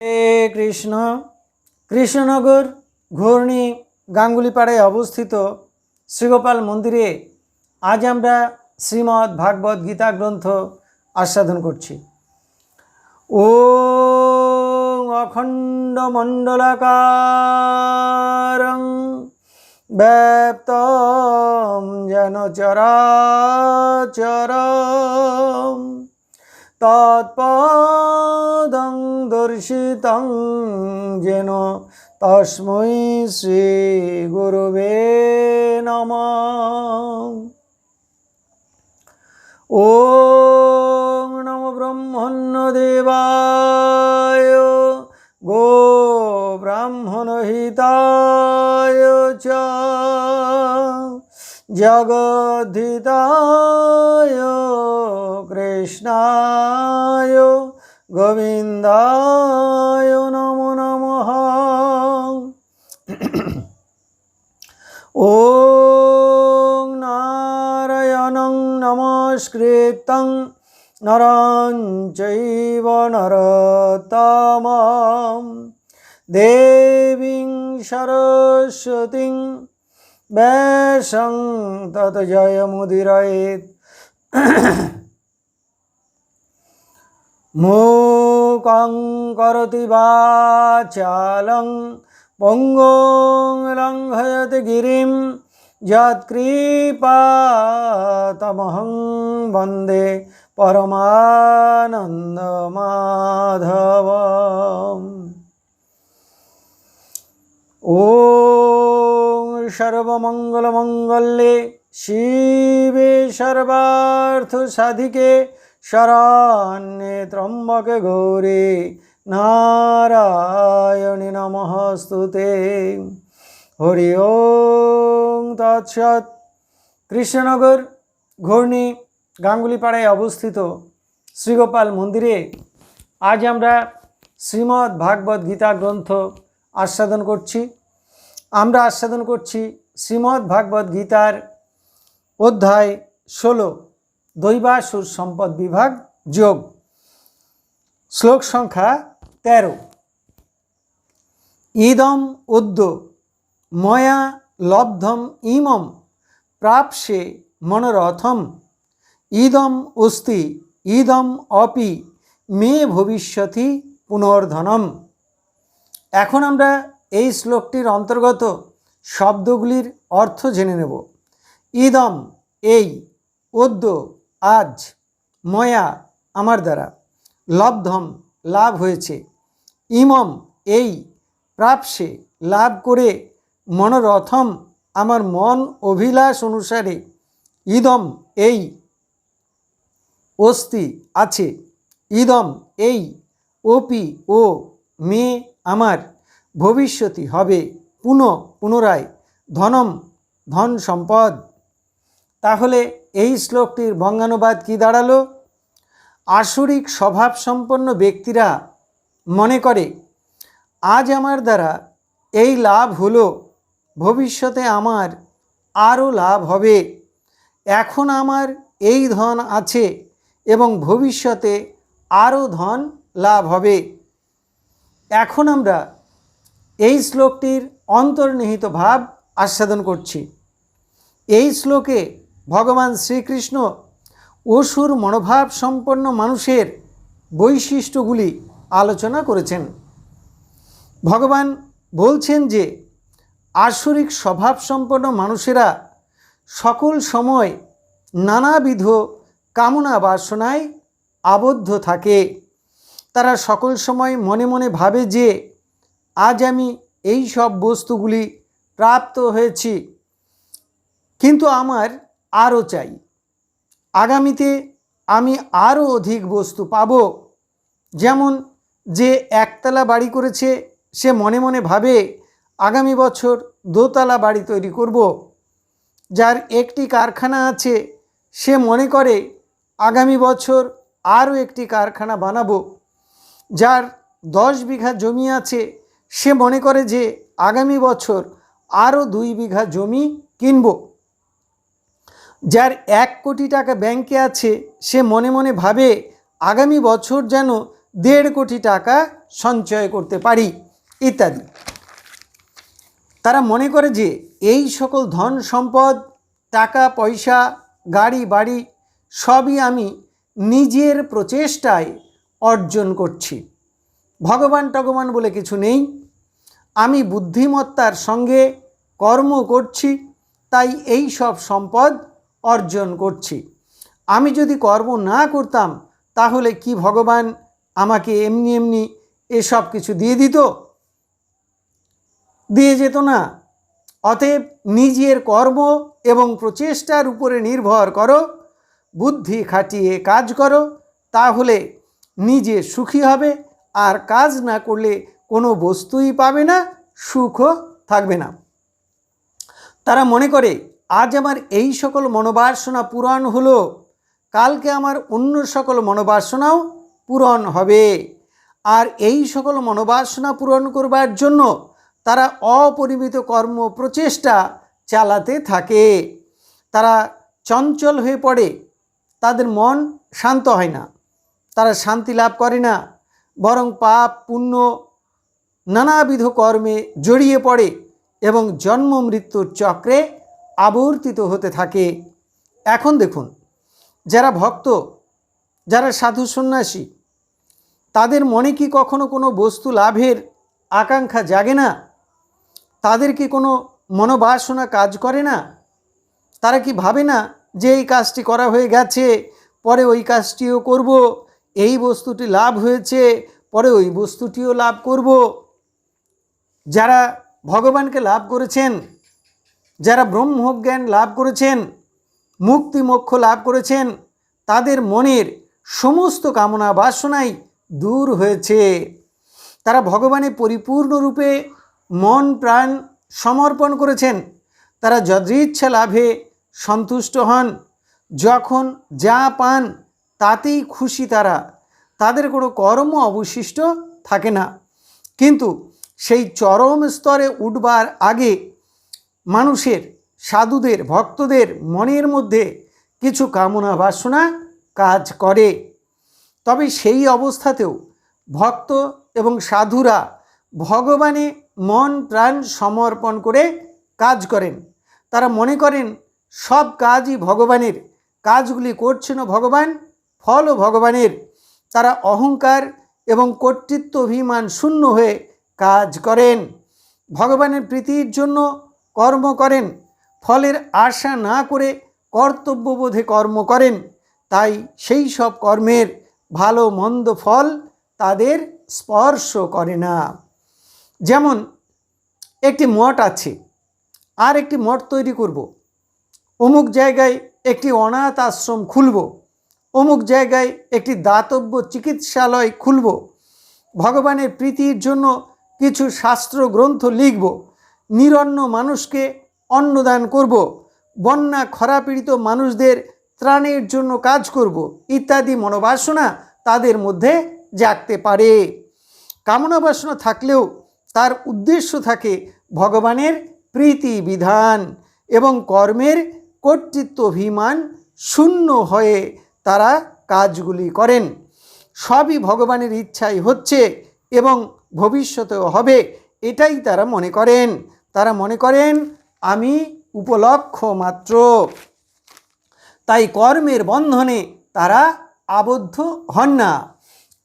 হে কৃষ্ণ, কৃষ্ণনগর ঘূর্ণি গাঙ্গুলিপাড়ায় অবস্থিত শ্রীগোপাল মন্দিরে আজ আমরা শ্রীমদ্ ভাগবত গীতা গ্রন্থ আস্বাদন করছি। ও অখণ্ড মণ্ডলাকারং ব্যাপ্তম যেন চরাচরম। তৎপদং দর্শিতং যেন তস্মৈ শ্রী গুরুবে নম। ও নম ব্রহ্মণ্য দেবায় গো ব্রাহ্মণ হিতায় চ জগদ্ধিতায় কৃষ্ণায় গোবিন্দায় নম নম। ও নারায়ণং নমস্কৃতং নরঞ্চৈব নরতমাম দেবীং সরস্বতীং ব্যাসং তত জয়মুদিরয়েত। মুকং করতি বাচালং পঙ্গং লঙ্ঘয়ত গিরিম যৎকৃপাতমহং বন্দে পরমানন্দ মাধব। ও সর্বমঙ্গলমঙ্গলে শিবে সর্বার্থ সাধিকে শরণ্যে ত্রম্বকে গৌরী নারায়ণী নমস্তুতে। হরি ওং তৎসৎ। কৃষ্ণনগর ঘূর্ণি গাঙ্গুলিপাড়ায় অবস্থিত শ্রীগোপাল মন্দিরে আজ আমরা শ্রীমদ্ ভাগবত গীতা গ্রন্থ আস্বাদন করছি। আমরা আস্বাদন করছি শ্রীমদ্ ভাগবত গীতার অধ্যায় ষোলো। দৈবাসুর সম্পদ বিভাগ যোগ। শ্লোক সংখ্যা তেরো। ইদম উদ্য ময়া লব্ধম ইমম প্রাপসে মনোরথম। ইদম উস্তি ইদম অপি মে ভবিষ্যতি পুনর্ধনম। এখন আমরা এই শ্লোকটির অন্তর্গত শব্দগুলির অর্থ জেনে নেব। ইদম, এই অদ্য আজ ময়া আমার দ্বারা। লব্ধম লাভ হয়েছে। ইমম এই প্রাপসে লাভ করে মনোরথম আমার মন অভিলাষ অনুসারে ইদম এই অস্তি আছে। ইদম এই ওপি ও মে আমার ভবিষ্যতি হবে পুনঃ পুনরায় ধনম ধন সম্পদ তাহলে এই শ্লোকটির বঙ্গানুবাদ কি দাঁড়াল? আসরিক স্বভাবসম্পন্ন ব্যক্তিরা মনে করে, আজ আমার দ্বারা এই লাভ হলো, ভবিষ্যতে আমার আরও লাভ হবে। এখন আমার এই ধন আছে এবং ভবিষ্যতে আরও ধন লাভ হবে। এখন আমরা এই শ্লোকটির অন্তর্নিহিত ভাব আস্বাদন করছি। এই শ্লোকে ভগবান শ্রীকৃষ্ণ অসুর মনোভাব সম্পন্ন মানুষের বৈশিষ্ট্যগুলি আলোচনা করেছেন। ভগবান বলছেন যে, আসরিক স্বভাব সম্পন্ন মানুষেরা সকল সময় নানাবিধ কামনা বাসনায় আবদ্ধ থাকে। তারা সকল সময় মনে মনে ভাবে যে, আজ আমি এই সব বস্তুগুলি প্রাপ্ত হয়েছি। কিন্তু আমার আরও চাই। আগামীতে আমি আরও অধিক বস্তু পাব। যেমন যে একতলা বাড়ি করেছে, সে মনে মনে ভাবে, আগামী বছর দোতলা বাড়ি তৈরি করব। যার একটি কারখানা আছে, সে মনে করে, আগামী বছর আরও একটি কারখানা বানাবো। যার দশ বিঘা জমি আছে, সে মনে করে যে, আগামী বছর আরও দুই বিঘা জমি কিনব। যার এক কোটি টাকা ব্যাংকে আছে, সে মনে মনে ভাবে আগামী বছর যেন দেড় কোটি টাকা সঞ্চয় করতে পারি, ইত্যাদি। তারা মনে করে যে এই সকল ধন সম্পদ, টাকা, পয়সা, গাড়ি, বাড়ি সবই আমি নিজের প্রচেষ্টায় অর্জন করছি। ভগবান টগবান বলে কিছু নেই। আমি বুদ্ধিমত্তার সঙ্গে কর্ম করছি, তাই এই সব সম্পদ অর্জন করছি। আমি যদি কর্ম না করতাম, তাহলে কি ভগবান আমাকে এমনি এমনি এসব কিছু দিয়ে দিত? দিয়ে যেত না। অতএব নিজের কর্ম এবং প্রচেষ্টার উপরে নির্ভর করো, বুদ্ধি খাটিয়ে কাজ করো, তাহলে নিজে সুখী হবে, আর কাজ না করলে কোনো বস্তুই পাবে না, সুখও থাকবে না। তারা মনে করে আজ আমার এই সকল মনোবাসনা পূরণ হলো। কালকে আমার অন্য সকল মনোবাসনাও পূরণ হবে। আর এই সকল মনোবাসনা পূরণ করবার জন্য তারা অপরিমিত কর্ম প্রচেষ্টা চালাতে থাকে। তারা চঞ্চল হয়ে পড়ে। তাদের মন শান্ত হয় না। তারা শান্তি লাভ করে না। বরং পাপ, পুণ্য, নানাবিধ কর্মে জড়িয়ে পড়ে এবং জন্ম, মৃত্যুর চক্রে আবর্তিত হতে থাকে। এখন দেখুন, যারা ভক্ত, যারা সাধু সন্ন্যাসী, তাদের মনে কি কখনো কোনো বস্তু লাভের আকাঙ্ক্ষা জাগে না? তাদের কি কোনো মনোবাসনা কাজ করে না? তারা কি ভাবে না যে এই কাজটি করা হয়ে গেছে, পরে ওই কাজটিও করব, এই বস্তুটি লাভ হয়েছে, পরে ওই বস্তুটিও লাভ করব? যারা ভগবানকে লাভ করেছেন যারা ব্রহ্মজ্ঞান লাভ করেছেন, মুক্তি মোক্ষ লাভ করেছেন, তাদের মনের সমস্ত কামনা বাসনাই দূর হয়েছে। তারা ভগবানে পরিপূর্ণরূপে মন, প্রাণ সমর্পণ করেছেন। তারা যদৃচ্ছা লাভে সন্তুষ্ট হন। যখন যা পান, তাতেই খুশি তারা। তাদের কোনো কর্ম অবশিষ্ট থাকে না। কিন্তু সেই চরম স্তরে উঠবার আগে মানুষের, সাধুদের, ভক্তদের মনের মধ্যে কিছু কামনা বাসনা কাজ করে। তবে সেই অবস্থাতেও ভক্ত এবং সাধুরা ভগবানে মন, প্রাণ সমর্পণ করে কাজ করেন। তারা মনে করেন, সব কাজই ভগবানের, কাজগুলি করছেন ভগবান, ফলও ভগবানের। তারা অহংকার এবং কর্তৃত্ব অভিমান শূন্য হয়ে কাজ করেন। ভগবানের প্রীতির জন্য কর্ম করেন, ফলের আশা না করে কর্তব্যবোধে কর্ম করেন, তাই সেই সব কর্মের ভালো মন্দ ফল তাদের স্পর্শ করে না যেমন, একটি মঠ আছে, আর একটি মঠ তৈরি করব। অমুক জায়গায় একটি অনাথ আশ্রম খুলব, অমুক জায়গায় একটি দাতব্য চিকিৎসালয় খুলব, ভগবানের প্রীতির জন্য কিছু শাস্ত্র গ্রন্থ লিখব নিরন্ন মানুষকে অন্নদান করব, বন্যা খরাপীড়িত মানুষদের ত্রাণের জন্য কাজ করব, ইত্যাদি মনোবাসনা তাদের মধ্যে জাগতে পারে। কামনা বাসনা থাকলেও তার উদ্দেশ্য থাকে ভগবানের প্রীতি বিধান এবং কর্মের কর্তৃত্ব অভিমান শূন্য হয়ে তারা কাজগুলি করেন। সবই ভগবানের ইচ্ছাই হচ্ছে এবং ভবিষ্যতেও হবে, এটাই তারা মনে করেন। তারা মনে করেন, আমি উপলক্ষ মাত্র। তাই কর্মের বন্ধনে তারা আবদ্ধ হন না।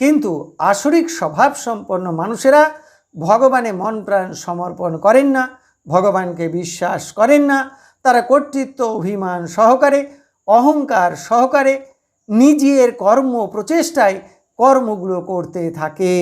কিন্তু আসরিক স্বভাব সম্পন্ন মানুষেরা ভগবানে মন প্রাণ সমর্পণ করেন না, ভগবানকে বিশ্বাস করেন না। তারা কর্তৃত্ব, অভিমান সহকারে, অহংকার সহকারে নিজের কর্ম প্রচেষ্টায় কর্মগুলো করতে থাকে।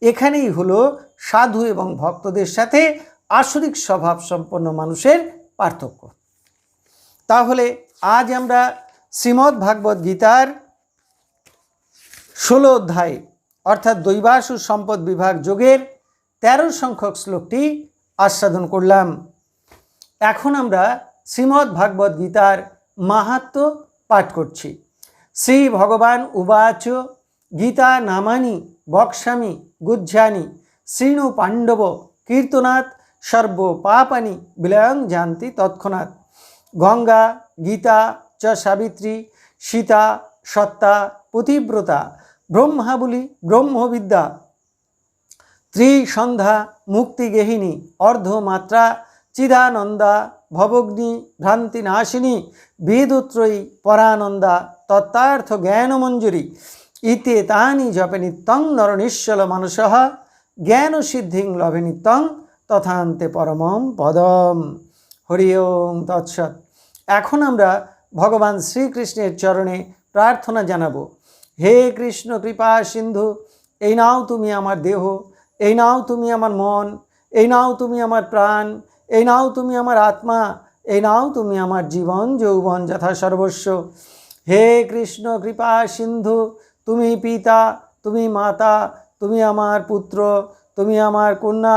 এখানেই হলো সাধু এবং ভক্তদের সাথে আসরিক স্বভাব সম্পন্ন মানুষের পার্থক্য। তাহলে আজ আমরা শ্রীমদ্ ভাগবত গীতার ষোলো অধ্যায়, অর্থাৎ দৈবাসু সম্পদ বিভাগ যোগের তেরো সংখ্যক শ্লোকটি আস্বাদন করলাম। এখন আমরা শ্রীমদ্ ভাগবত গীতার মাহাত্ম পাঠ করছি। শ্রী ভগবান উবাচ, গীতা নামানি বক্সামি গুজ্জানি, শ্রীণু পাণ্ডব, কীর্তনাথ সর্ব পাপানি বিলয়ং জানতি তৎক্ষণাৎ। গঙ্গা, গীতা চ সাবিত্রী, সীতা, সত্তা, পতিব্রতা ব্রহ্মাবলী ব্রহ্মবিদ্যা, ত্রিসন্ধ্যা মুক্তিগেহিনী অর্ধমাত্রা, চিদানন্দা, ভবগ্নি ভ্রান্তিনাশিনী বেদত্রয়ী, পরানন্দা, তত্ত্বার্থ জ্ঞানমঞ্জুরি, ইতে তানি জপে নিত্যং নরনিশ্বল মানুষ জ্ঞান সিদ্ধিং লভে নিত্যং তথান্তে পরমম পদম। হরি ওম তৎসৎ। এখন আমরা ভগবান শ্রীকৃষ্ণের চরণে প্রার্থনা জানাব, হে কৃষ্ণ, কৃপা, সিন্ধু, এই নাও তুমি আমার দেহ, এই নাও তুমি আমার মন, এই নাও তুমি আমার প্রাণ, এই নাও তুমি আমার আত্মা, এই নাও তুমি আমার জীবন, যৌবন যথা সর্বস্ব। হে কৃষ্ণ, কৃপা, সিন্ধু, তুমি পিতা, তুমি মাতা, তুমি আমার পুত্র, তুমি আমার কন্যা